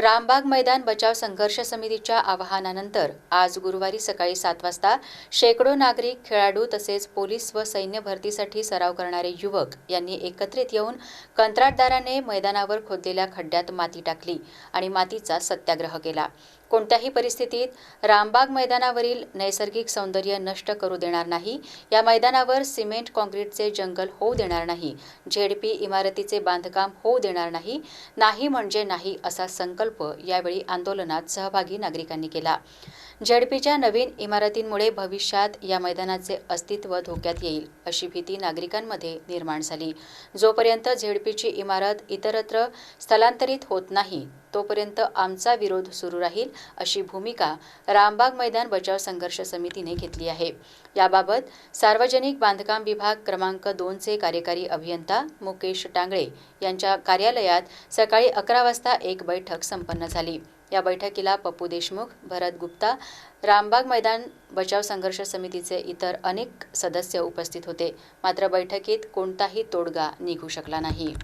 रामबाग मैदान बचाव संघर्ष समितीच्या आवाहनानंतर आज गुरुवारी सकाळी सात वाजता शेकडो नागरिक खेळाडू तसेच पोलीस व सैन्य भरतीसाठी सराव करणारे युवक यांनी एकत्रित येऊन कंत्राटदाराने मैदानावर खोदलेल्या खड्ड्यात माती टाकली आणि मातीचा सत्याग्रह केला. कोणत्याही परिस्थितीत रामबाग मैदानावरील नैसर्गिक सौंदर्य नष्ट करू देणार नाही. या मैदानावर सिमेंट काँक्रीटचे जंगल होऊ देणार नाही. झेडपी इमारतीचे बांधकाम होऊ देणार नाही. नाही म्हणजे नाही असा संकल्प यावेळी आंदोलनात सहभागी नागरिकांनी केला. झेडपीच्या नवीन इमारतींमुळे भविष्यात या मैदानाचे अस्तित्व धोक्यात येईल अशी भीती नागरिकांमध्ये निर्माण झाली. जोपर्यंत झेडपीची इमारत इतरत्र स्थलांतरित होत नाही तोपर्यंत आमचा विरोध सुरू राहील अशी भूमिका रामबाग मैदान बचाव संघर्ष समितीने घेतली आहे. याबाबत सार्वजनिक बांधकाम विभाग क्रमांक दोनचे कार्यकारी अभियंता मुकेश टांगळे यांच्या कार्यालयात सकाळी अकरा वाजता एक बैठक संपन्न झाली. या बैठकीला पप्पू देशमुख भरत गुप्ता रामबाग मैदान बचाव संघर्ष समितीचे इतर अनेक सदस्य उपस्थित होते. मात्र बैठकीत कोणताही तोडगा निघू शकला नाही.